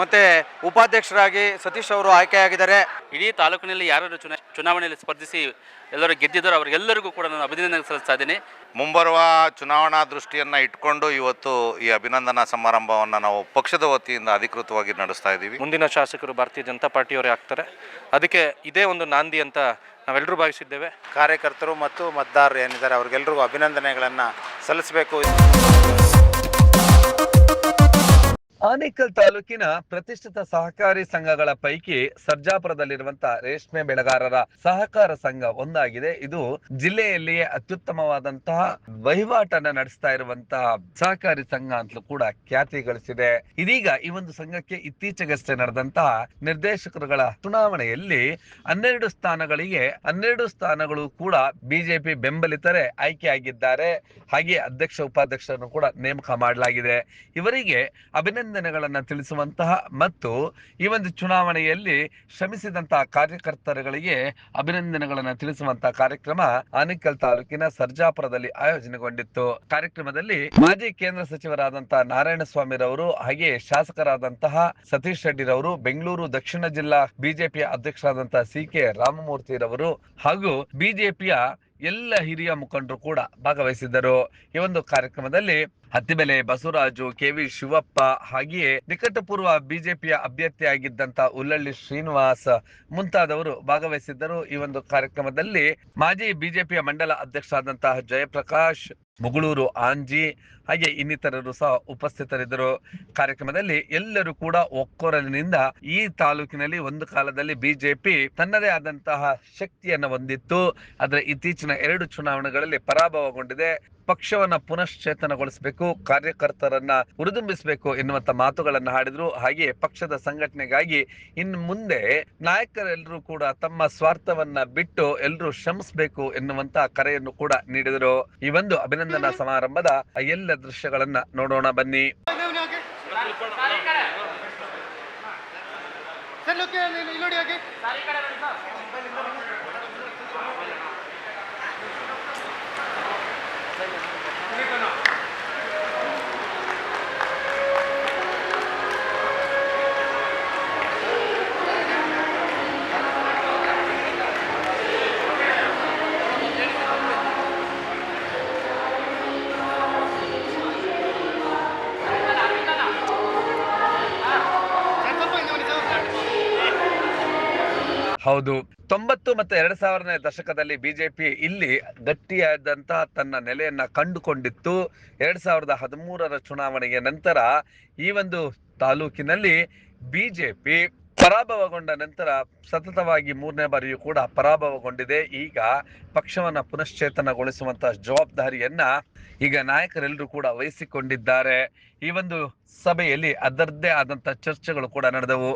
ಮತ್ತು ಉಪಾಧ್ಯಕ್ಷರಾಗಿ ಸತೀಶ್ ಅವರು ಆಯ್ಕೆಯಾಗಿದ್ದಾರೆ. ಇಡೀ ತಾಲೂಕಿನಲ್ಲಿ ಯಾರು ಚುನಾ ಚುನಾವಣೆಯಲ್ಲಿ ಸ್ಪರ್ಧಿಸಿ ಎಲ್ಲರೂ ಗೆದ್ದಿದ್ದಾರೋ ಅವರಿಗೆಲ್ಲರಿಗೂ ಕೂಡ ನಾನು ಅಭಿನಂದನೆ ಸಲ್ಲಿಸ್ತಾ ಇದ್ದೀನಿ. ಮುಂಬರುವ ಚುನಾವಣಾ ದೃಷ್ಟಿಯನ್ನು ಇಟ್ಕೊಂಡು ಇವತ್ತು ಈ ಅಭಿನಂದನಾ ಸಮಾರಂಭವನ್ನು ನಾವು ಪಕ್ಷದ ವತಿಯಿಂದ ಅಧಿಕೃತವಾಗಿ ನಡೆಸ್ತಾ ಇದ್ದೀವಿ. ಮುಂದಿನ ಶಾಸಕರು ಭಾರತೀಯ ಜನತಾ ಪಾರ್ಟಿಯವರೇ ಆಗ್ತಾರೆ. ಅದಕ್ಕೆ ಇದೇ ಒಂದು ನಾಂದಿ ಅಂತ ನಾವೆಲ್ಲರೂ ಭಾವಿಸಿದ್ದೇವೆ. ಕಾರ್ಯಕರ್ತರು ಮತ್ತು ಮತದಾರರು ಏನಿದ್ದಾರೆ ಅವ್ರಿಗೆಲ್ಲರಿಗೂ ಅಭಿನಂದನೆಗಳನ್ನು ಸಲ್ಲಿಸಬೇಕು. ಆನೇಕಲ್ ತಾಲೂಕಿನ ಪ್ರತಿಷ್ಠಿತ ಸಹಕಾರಿ ಸಂಘಗಳ ಪೈಕಿ ಸರ್ಜಾಪುರದಲ್ಲಿರುವಂತಹ ರೇಷ್ಮೆ ಬೆಳೆಗಾರರ ಸಹಕಾರ ಸಂಘ ಒಂದಾಗಿದೆ. ಇದು ಜಿಲ್ಲೆಯಲ್ಲಿಯೇ ಅತ್ಯುತ್ತಮವಾದಂತಹ ವಹಿವಾಟನ್ನ ನಡೆಸ್ತಾ ಇರುವಂತಹ ಸಹಕಾರಿ ಸಂಘ ಅಂತಲೂ ಕೂಡ ಖ್ಯಾತಿ ಗಳಿಸಿದೆ. ಇದೀಗ ಈ ಒಂದು ಸಂಘಕ್ಕೆ ಇತ್ತೀಚೆಗಷ್ಟೇ ನಡೆದಂತಹ ನಿರ್ದೇಶಕರುಗಳ ಚುನಾವಣೆಯಲ್ಲಿ ಹನ್ನೆರಡು ಸ್ಥಾನಗಳಿಗೆ ಹನ್ನೆರಡು ಸ್ಥಾನಗಳು ಕೂಡ ಬಿಜೆಪಿ ಬೆಂಬಲಿತರೆ ಆಯ್ಕೆಯಾಗಿದ್ದಾರೆ ಹಾಗೆ ಅಧ್ಯಕ್ಷ, ಉಪಾಧ್ಯಕ್ಷರನ್ನು ಕೂಡ ನೇಮಕ ಮಾಡಲಾಗಿದೆ. ಇವರಿಗೆ ಅಭಿನಂದನೆಗಳನ್ನ ತಿಳಿಸುವಂತಹ ಮತ್ತು ಈ ಒಂದು ಚುನಾವಣೆಯಲ್ಲಿ ಶ್ರಮಿಸಿದಂತಹ ಕಾರ್ಯಕರ್ತರುಗಳಿಗೆ ಅಭಿನಂದನೆಗಳನ್ನು ತಿಳಿಸುವಂತಹ ಕಾರ್ಯಕ್ರಮ ಆನೇಕಲ್ ತಾಲೂಕಿನ ಸರ್ಜಾಪುರದಲ್ಲಿ ಆಯೋಜನೆಗೊಂಡಿತ್ತು. ಕಾರ್ಯಕ್ರಮದಲ್ಲಿ ಮಾಜಿ ಕೇಂದ್ರ ಸಚಿವರಾದಂತಹ ನಾರಾಯಣಸ್ವಾಮಿ ರವರು ಹಾಗೆ ಶಾಸಕರಾದಂತಹ ಸತೀಶ್ ರೆಡ್ಡಿರವರು, ಬೆಂಗಳೂರು ದಕ್ಷಿಣ ಜಿಲ್ಲಾ ಬಿಜೆಪಿಯ ಅಧ್ಯಕ್ಷರಾದಂತಹ ಸಿ ಕೆ ರಾಮಮೂರ್ತಿರವರು ಹಾಗೂ ಬಿಜೆಪಿಯ ಎಲ್ಲ ಹಿರಿಯ ಮುಖಂಡರು ಕೂಡ ಭಾಗವಹಿಸಿದ್ದರು. ಈ ಒಂದು ಕಾರ್ಯಕ್ರಮದಲ್ಲಿ ಹತ್ತಿಬೆಲೆ ಬಸವರಾಜು, ಕೆವಿ ಶಿವಪ್ಪ ಹಾಗೆಯೇ ನಿಕಟಪೂರ್ವ ಬಿಜೆಪಿಯ ಅಭ್ಯರ್ಥಿಯಾಗಿದ್ದಂತ ಉಲ್ಲಳ್ಳಿ ಶ್ರೀನಿವಾಸ್ ಮುಂತಾದವರು ಭಾಗವಹಿಸಿದ್ದರು. ಈ ಒಂದು ಕಾರ್ಯಕ್ರಮದಲ್ಲಿ ಮಾಜಿ ಬಿಜೆಪಿಯ ಮಂಡಲ ಅಧ್ಯಕ್ಷರಾದಂತಹ ಜಯಪ್ರಕಾಶ್ ಮುಗಳೂರು, ಆಂಜಿ, ಹಾಗೆ ಇನ್ನಿತರರು ಸಹ ಉಪಸ್ಥಿತರಿದ್ದರು. ಕಾರ್ಯಕ್ರಮದಲ್ಲಿ ಎಲ್ಲರೂ ಕೂಡ ಒಕ್ಕೊರಲಿನಿಂದ ಈ ತಾಲೂಕಿನಲ್ಲಿ ಒಂದು ಕಾಲದಲ್ಲಿ ಬಿಜೆಪಿ ತನ್ನದೇ ಆದಂತಹ ಶಕ್ತಿಯನ್ನು ಹೊಂದಿತ್ತು. ಆದ್ರೆ ಇತ್ತೀಚಿನ ಎರಡು ಚುನಾವಣೆಗಳಲ್ಲಿ ಪರಾಭವಗೊಂಡಿದೆ. ಪಕ್ಷವನ್ನ ಪುನಶ್ಚೇತನಗೊಳಿಸಬೇಕು, ಕಾರ್ಯಕರ್ತರನ್ನ ಹುರಿದುಂಬಿಸಬೇಕು ಎನ್ನುವಂತ ಮಾತುಗಳನ್ನು ಹಾಡಿದ್ರು. ಹಾಗೆ ಪಕ್ಷದ ಸಂಘಟನೆಗಾಗಿ ಇನ್ನು ಮುಂದೆ ನಾಯಕರೆಲ್ಲರೂ ಕೂಡ ತಮ್ಮ ಸ್ವಾರ್ಥವನ್ನ ಬಿಟ್ಟು ಎಲ್ಲರೂ ಶ್ರಮಿಸಬೇಕು ಎನ್ನುವಂತ ಕರೆಯನ್ನು ಕೂಡ ನೀಡಿದರು. ಈ ಒಂದು ಸಮಾರಂಭದ ಎಲ್ಲ ದೃಶ್ಯಗಳನ್ನ ನೋಡೋಣ ಬನ್ನಿ. ಹೌದು. ತೊಂಬತ್ತು ಮತ್ತು ಎರಡ್ ಸಾವಿರನೇ ದಶಕದಲ್ಲಿ ಬಿಜೆಪಿ ಇಲ್ಲಿ ಗಟ್ಟಿಯಾದಂತಹ ತನ್ನ ನೆಲೆಯನ್ನ ಕಂಡುಕೊಂಡಿತ್ತು. ಎರಡ್ ಸಾವಿರದ ಹದಿಮೂರರ ಚುನಾವಣೆಯ ನಂತರ ಈ ಒಂದು ತಾಲೂಕಿನಲ್ಲಿ ಬಿಜೆಪಿ ಪರಾಭವಗೊಂಡ ನಂತರ ಸತತವಾಗಿ ಮೂರನೇ ಬಾರಿಯೂ ಕೂಡ ಪರಾಭವಗೊಂಡಿದೆ. ಈಗ ಪಕ್ಷವನ್ನ ಪುನಶ್ಚೇತನಗೊಳಿಸುವಂತಹ ಜವಾಬ್ದಾರಿಯನ್ನ ಈಗ ನಾಯಕರೆಲ್ಲರೂ ಕೂಡ ವಹಿಸಿಕೊಂಡಿದ್ದಾರೆ. ಈ ಒಂದು ಸಭೆಯಲ್ಲಿ ಅದರದ್ದೇ ಆದಂತಹ ಚರ್ಚೆಗಳು ಕೂಡ ನಡೆದವು.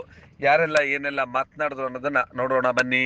ಯಾರೆಲ್ಲ ಏನೆಲ್ಲ ಮಾತನಾಡಿದ್ರು ಅನ್ನೋದನ್ನ ನೋಡೋಣ ಬನ್ನಿ.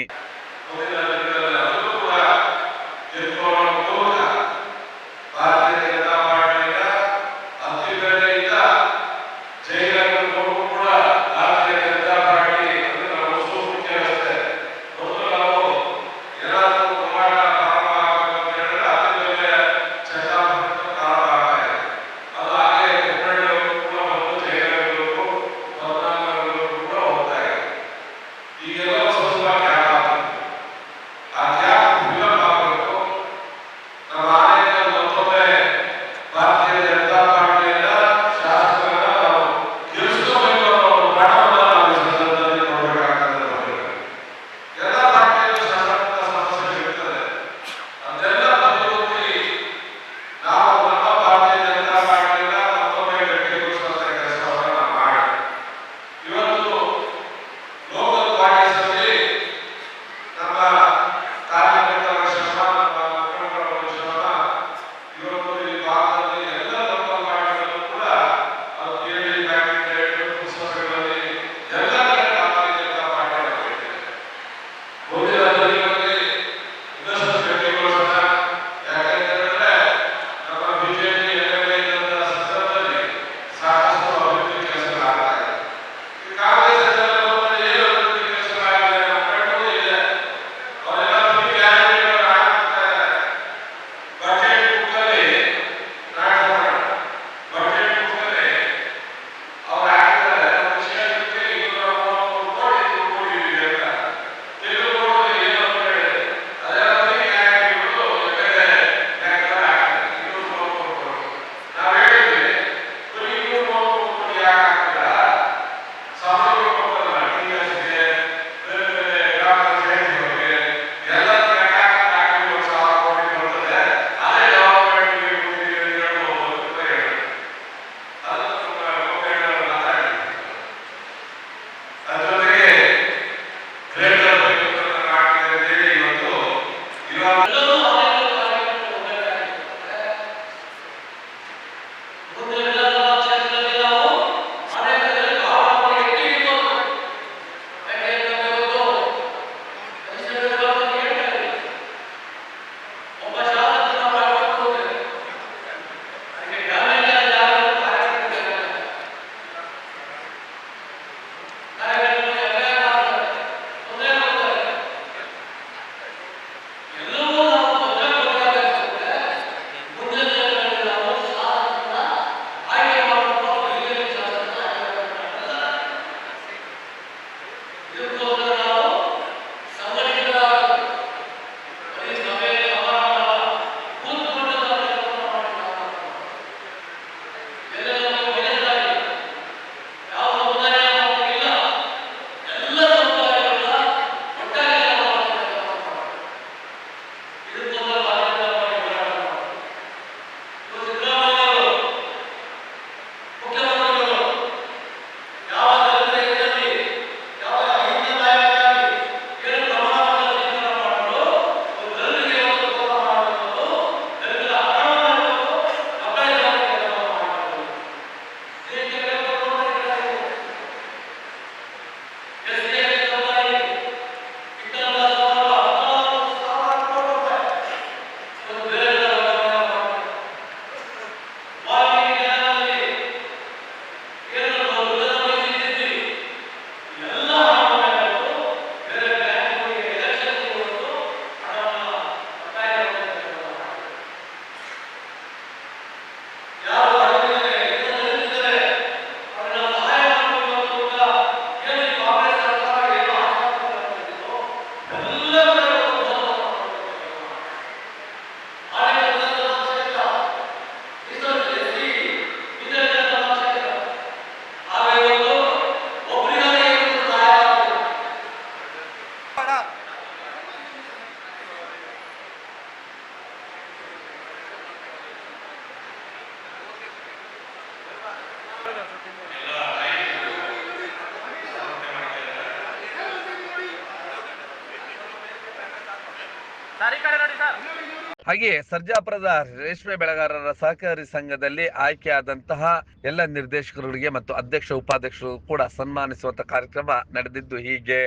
ಹಾಗೆ ಸರ್ಜಾಪುರದ ರೇಷ್ಮೆ ಬೆಳೆಗಾರರ ಸಹಕಾರಿ ಸಂಘದಲ್ಲಿ ಆಯ್ಕೆಯಾದಂತಹ ಎಲ್ಲ ನಿರ್ದೇಶಕರಿಗೆ ಮತ್ತು ಅಧ್ಯಕ್ಷ, ಉಪಾಧ್ಯಕ್ಷರು ಕೂಡ ಸನ್ಮಾನಿಸುವಂತ ಕಾರ್ಯಕ್ರಮ ನಡೆದಿದ್ದು ಹೀಗೆ.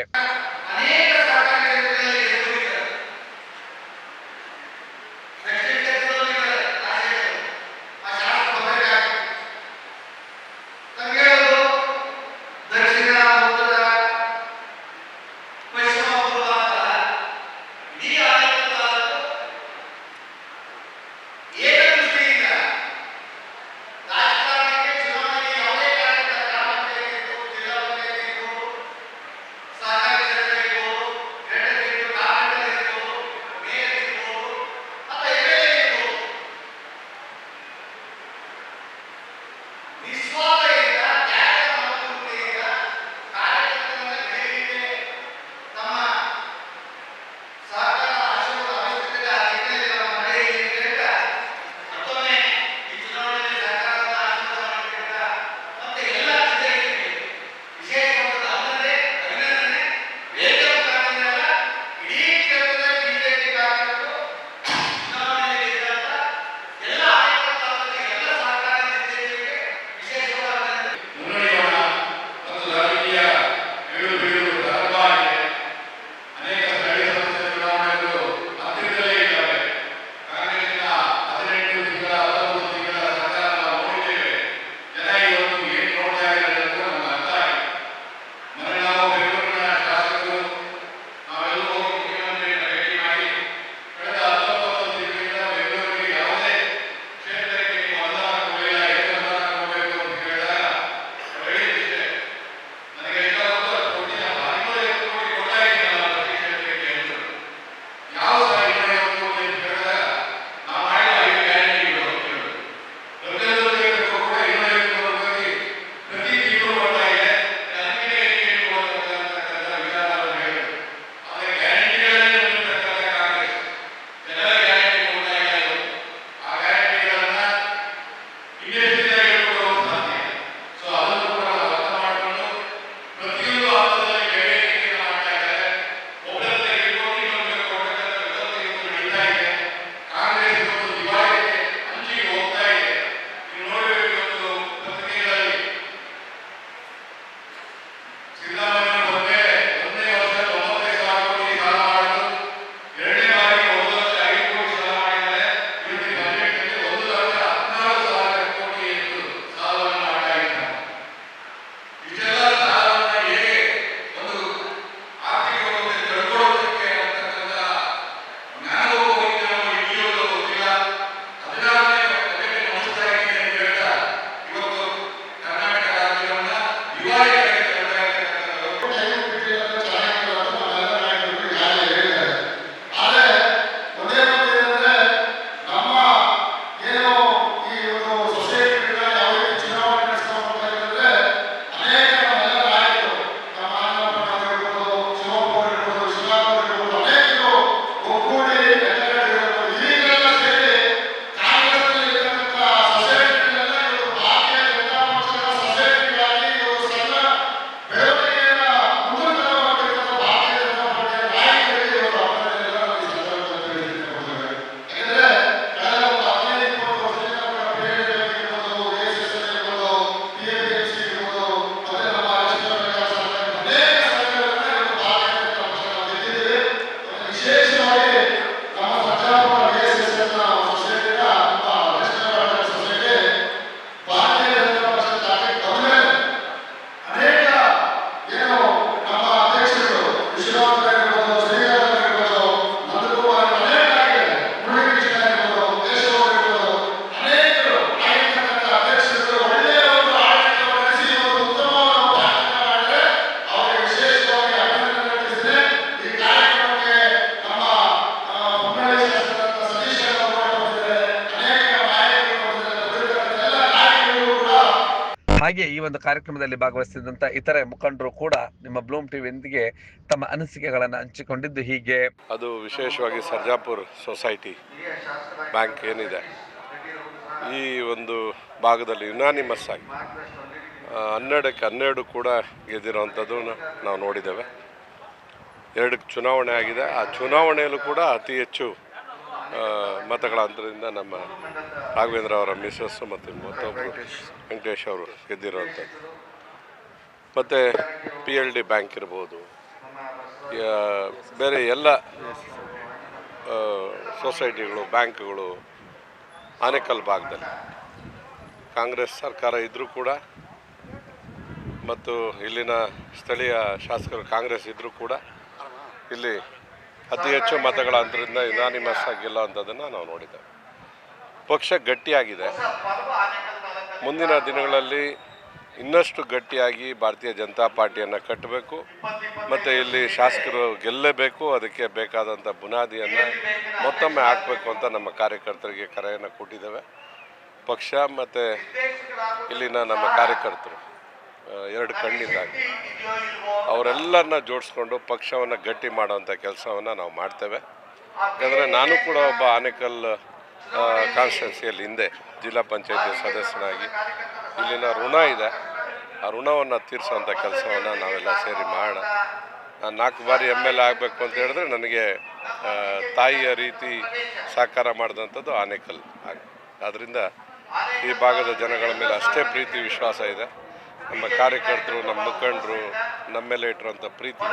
ಹಾಗೆ ಈ ಒಂದು ಕಾರ್ಯಕ್ರಮದಲ್ಲಿ ಭಾಗವಹಿಸಿದಂತ ಇತರೆ ಮುಖಂಡರು ಕೂಡ ನಿಮ್ಮ ಬ್ಲೂಮ್ ಟಿವಿಯೊಂದಿಗೆ ತಮ್ಮ ಅನಿಸಿಕೆಗಳನ್ನು ಹಂಚಿಕೊಂಡಿದ್ದು ಹೀಗೆ. ಅದು ವಿಶೇಷವಾಗಿ ಸರ್ಜಾಪುರ್ ಸೊಸೈಟಿ ಬ್ಯಾಂಕ್ ಏನಿದೆ, ಈ ಒಂದು ಭಾಗದಲ್ಲಿ ಯುನಾನಿಮಸ್ ಆಗಿ ಹನ್ನೆರಡಕ್ಕೆ ಹನ್ನೆರಡು ಕೂಡ ಗೆದ್ದಿರೋವಂಥದ್ದು ನಾವು ನೋಡಿದ್ದೇವೆ. ಎರಡಕ್ಕೆ ಚುನಾವಣೆ ಆಗಿದೆ. ಆ ಚುನಾವಣೆಯಲ್ಲೂ ಕೂಡ ಅತಿ ಹೆಚ್ಚು ಮತಗಳ ಅಂತರದಿಂದ ನಮ್ಮ ರಾಘವೇಂದ್ರ ಅವರ ಮಿಸಸ್ಸು ಮತ್ತು ಮತ್ತೊಬ್ಬರು ವೆಂಕಟೇಶ್ ಅವರು ಗೆದ್ದಿರುವಂಥದ್ದು ಮತ್ತು ಪಿ ಎಲ್ ಡಿ ಬ್ಯಾಂಕ್ ಇರ್ಬೋದು. ಬೇರೆ ಎಲ್ಲ ಸೊಸೈಟಿಗಳು ಬ್ಯಾಂಕ್ಗಳು ಆನೇಕಲ್ ಭಾಗದಲ್ಲಿ. ಕಾಂಗ್ರೆಸ್ ಸರ್ಕಾರ ಇದ್ದರೂ ಕೂಡ ಮತ್ತು ಇಲ್ಲಿನ ಸ್ಥಳೀಯ ಶಾಸಕರು ಕಾಂಗ್ರೆಸ್ ಇದ್ದರೂ ಕೂಡ ಇಲ್ಲಿ ಅತಿ ಹೆಚ್ಚು ಮತಗಳ ಯುನಾನಿಮಸ್ ಆಗಿಲ್ಲ ಅಂತದನ್ನು ನಾವು ನೋಡಿದ್ದೇವೆ. ಪಕ್ಷ ಗಟ್ಟಿಯಾಗಿದೆ. ಮುಂದಿನ ದಿನಗಳಲ್ಲಿ ಇನ್ನಷ್ಟು ಗಟ್ಟಿಯಾಗಿ ಭಾರತೀಯ ಜನತಾ ಪಾರ್ಟಿಯನ್ನು ಕಟ್ಟಬೇಕು, ಮತ್ತು ಇಲ್ಲಿ ಶಾಸಕರು ಗೆಲ್ಲಲೇಬೇಕು ಅದಕ್ಕೆ ಬೇಕಾದಂಥ ಬುನಾದಿಯನ್ನು ಮತ್ತೊಮ್ಮೆ ಹಾಕಬೇಕು ಅಂತ ನಮ್ಮ ಕಾರ್ಯಕರ್ತರಿಗೆ ಕರೆಯನ್ನು ಕೊಟ್ಟಿದ್ದೇವೆ. ಪಕ್ಷ ಮತ್ತು ಇಲ್ಲಿನ ನಮ್ಮ ಕಾರ್ಯಕರ್ತರು. ಎರಡು ಕಣ್ಣಿದ್ದಾಗಿ ಅವರೆಲ್ಲರನ್ನ ಜೋಡಿಸ್ಕೊಂಡು ಪಕ್ಷವನ್ನು ಗಟ್ಟಿ ಮಾಡುವಂಥ ಕೆಲಸವನ್ನು ನಾವು ಮಾಡ್ತೇವೆ. ಯಾಕಂದರೆ ನಾನು ಕೂಡ ಒಬ್ಬ ಆನೇಕಲ್ ಕಾನ್ಸ್ಟಿಟ್ಯೂನ್ಸಿಯಲ್ಲಿ ಹಿಂದೆ ಜಿಲ್ಲಾ ಪಂಚಾಯತಿ ಸದಸ್ಯನಾಗಿ. ಇಲ್ಲಿನ ಋಣ ಇದೆ. ಆ ಋಣವನ್ನು ತೀರಿಸುವಂಥ ಕೆಲಸವನ್ನು ನಾವೆಲ್ಲ ಸೇರಿ ಮಾಡೋಣ. ನಾನು ನಾಲ್ಕು ಬಾರಿ ಎಂ ಎಲ್ ಆಗಬೇಕು ಅಂತ ಹೇಳಿದ್ರೆ ನನಗೆ ತಾಯಿಯ ರೀತಿ ಸಹಕಾರ ಮಾಡಿದಂಥದ್ದು ಆನೇಕಲ್ ಆಗ. ಆದ್ದರಿಂದ ಈ ಭಾಗದ ಜನಗಳ ಮೇಲೆ ಅಷ್ಟೇ ಪ್ರೀತಿ, ವಿಶ್ವಾಸ ಇದೆ. ನಮ್ಮ ಕಾರ್ಯಕರ್ತರು, ನಮ್ಮ ಮುಖಂಡರು, ನಮ್ಮ ಮೇಲೆ ಇಟ್ಟಿರುವಂಥ ಪ್ರೀತಿ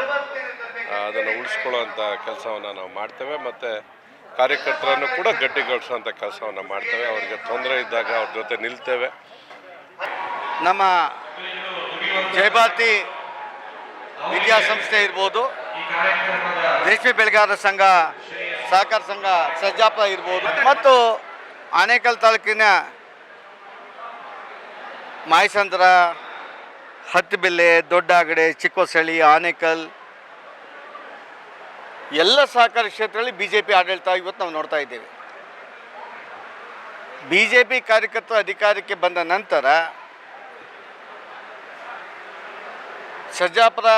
ಅದನ್ನು ಉಳಿಸ್ಕೊಳ್ಳೋವಂಥ ಕೆಲಸವನ್ನು ನಾವು ಮಾಡ್ತೇವೆ ಮತ್ತು ಕಾರ್ಯಕರ್ತರನ್ನು ಕೂಡ ಗಟ್ಟಿಗೊಳಿಸುವಂಥ ಕೆಲಸವನ್ನು ಮಾಡ್ತೇವೆ. ಅವರಿಗೆ ತೊಂದರೆ ಇದ್ದಾಗ ಅವ್ರ ಜೊತೆ ನಿಲ್ತೇವೆ. ನಮ್ಮ ಜಯಭಾರತಿ ವಿದ್ಯಾಸಂಸ್ಥೆ ಇರ್ಬೋದು ರೇಷ್ಮೆ ಬೆಳೆಗಾರರ ಸಂಘ, ಸಹಕಾರ ಸಂಘ, ಸಜ್ಜಾಪ ಇರ್ಬೋದು, ಮತ್ತು ಆನೇಕಲ್ ತಾಲೂಕಿನ ಮಾಯಸಂದ್ರ ಹತ್ತಿಬೆಲ್ಲೆ ದೊಡ್ಡಾಗಡೆ ಚಿಕ್ಕೋಸಳಿ ಆನೇಕಲ್, ಎಲ್ಲ ಸಹಕಾರಿ ಕ್ಷೇತ್ರದಲ್ಲಿ ಬಿ ಜೆ ಪಿ ಆಡಳಿತ ಇವತ್ತು ನಾವು ನೋಡ್ತಾ ಇದ್ದೇವೆ. ಬಿ ಜೆ ಪಿ ಕಾರ್ಯಕರ್ತರು ಅಧಿಕಾರಕ್ಕೆ ಬಂದ ನಂತರ ಸರ್ಜಾಪುರ